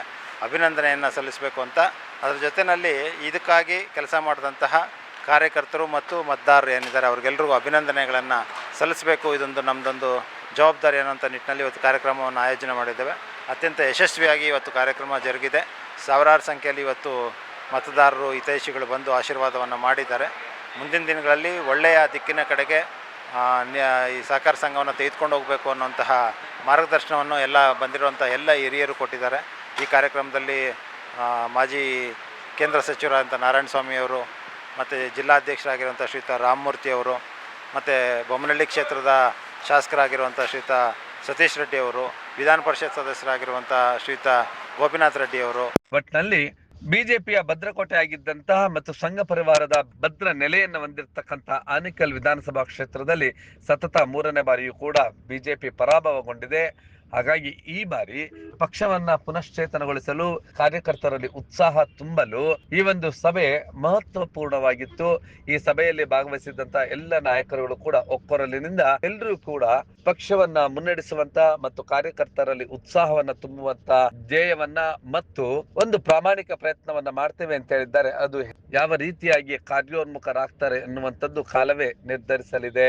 ಅಭಿನಂದನೆಯನ್ನು ಸಲ್ಲಿಸಬೇಕು ಅಂತ. ಅದರ ಜೊತೆಯಲ್ಲಿ ಇದಕ್ಕಾಗಿ ಕೆಲಸ ಮಾಡಿದಂತಹ ಕಾರ್ಯಕರ್ತರು ಮತ್ತು ಮತದಾರರು ಏನಿದ್ದಾರೆ, ಅವ್ರಿಗೆಲ್ರಿಗೂ ಅಭಿನಂದನೆಗಳನ್ನು ಸಲ್ಲಿಸಬೇಕು. ಇದೊಂದು ನಮ್ಮದೊಂದು ಜವಾಬ್ದಾರಿ ಅನ್ನೋಂಥ ನಿಟ್ಟಿನಲ್ಲಿ ಇವತ್ತು ಕಾರ್ಯಕ್ರಮವನ್ನು ಆಯೋಜನೆ ಮಾಡಿದ್ದೇವೆ. ಅತ್ಯಂತ ಯಶಸ್ವಿಯಾಗಿ ಇವತ್ತು ಕಾರ್ಯಕ್ರಮ ಜರುಗಿದೆ. ಸಾವಿರಾರು ಸಂಖ್ಯೆಯಲ್ಲಿ ಇವತ್ತು ಮತದಾರರು, ಹಿತೈಷಿಗಳು ಬಂದು ಆಶೀರ್ವಾದವನ್ನು ಮಾಡಿದ್ದಾರೆ. ಮುಂದಿನ ದಿನಗಳಲ್ಲಿ ಒಳ್ಳೆಯ ದಿಕ್ಕಿನ ಕಡೆಗೆ ಈ ಸಹಕಾರ ಸಂಘವನ್ನು ತೆಗೆದುಕೊಂಡು ಹೋಗಬೇಕು ಅನ್ನುವಂತಹ ಮಾರ್ಗದರ್ಶನವನ್ನು ಎಲ್ಲ ಬಂದಿರುವಂಥ ಎಲ್ಲ ಹಿರಿಯರು ಕೊಟ್ಟಿದ್ದಾರೆ. ಈ ಕಾರ್ಯಕ್ರಮದಲ್ಲಿ ಮಾಜಿ ಕೇಂದ್ರ ಸಚಿವರಾದಂಥ ನಾರಾಯಣ ಸ್ವಾಮಿಯವರು ಮತ್ತು ಜಿಲ್ಲಾಧ್ಯಕ್ಷರಾಗಿರುವಂಥ ಶ್ರೀತ ರಾಮಮೂರ್ತಿಯವರು ಮತ್ತು ಬೊಮ್ಮನಹಳ್ಳಿ ಕ್ಷೇತ್ರದ ಶಾಸಕರಾಗಿರುವಂಥ ಶ್ರೀತ ಸತೀಶ್ ರೆಡ್ಡಿಯವರು ವಿಧಾನ ಪರಿಷತ್ ಸದಸ್ಯರಾಗಿರುವಂಥ ಶ್ರೀಯುತ ಗೋಪಿನಾಥ್ ರೆಡ್ಡಿ ಅವರು. ಒಟ್ನಲ್ಲಿ ಬಿಜೆಪಿಯ ಭದ್ರಕೋಟೆ ಆಗಿದ್ದಂತಹ ಮತ್ತು ಸಂಘ ಪರಿವಾರದ ಭದ್ರ ನೆಲೆಯನ್ನು ಹೊಂದಿರತಕ್ಕಂತಹ ಆನಿಕಲ್ ವಿಧಾನಸಭಾ ಕ್ಷೇತ್ರದಲ್ಲಿ ಸತತ ಮೂರನೇ ಬಾರಿಯೂ ಕೂಡ ಬಿಜೆಪಿ ಪರಾಭವಗೊಂಡಿದೆ. ಹಾಗಾಗಿ ಈ ಬಾರಿ ಪಕ್ಷವನ್ನ ಪುನಶ್ಚೇತನಗೊಳಿಸಲು ಕಾರ್ಯಕರ್ತರಲ್ಲಿ ಉತ್ಸಾಹ ತುಂಬಲು ಈ ಒಂದು ಸಭೆ ಮಹತ್ವಪೂರ್ಣವಾಗಿತ್ತು. ಈ ಸಭೆಯಲ್ಲಿ ಭಾಗವಹಿಸಿದಂತ ಎಲ್ಲ ನಾಯಕರುಗಳು ಕೂಡ ಒಕ್ಕೊರಲಿನಿಂದ ಎಲ್ಲರೂ ಕೂಡ ಪಕ್ಷವನ್ನ ಮುನ್ನಡೆಸುವಂತ ಮತ್ತು ಕಾರ್ಯಕರ್ತರಲ್ಲಿ ಉತ್ಸಾಹವನ್ನ ತುಂಬುವಂತ ಧ್ಯೇಯವನ್ನ ಮತ್ತು ಒಂದು ಪ್ರಾಮಾಣಿಕ ಪ್ರಯತ್ನವನ್ನ ಮಾಡ್ತೇವೆ ಅಂತ ಹೇಳಿದ್ದಾರೆ. ಅದು ಯಾವ ರೀತಿಯಾಗಿ ಕಾರ್ಯೋನ್ಮುಖರಾಗ್ತಾರೆ ಎನ್ನುವಂಥದ್ದು ಕಾಲವೇ ನಿರ್ಧರಿಸಲಿದೆ.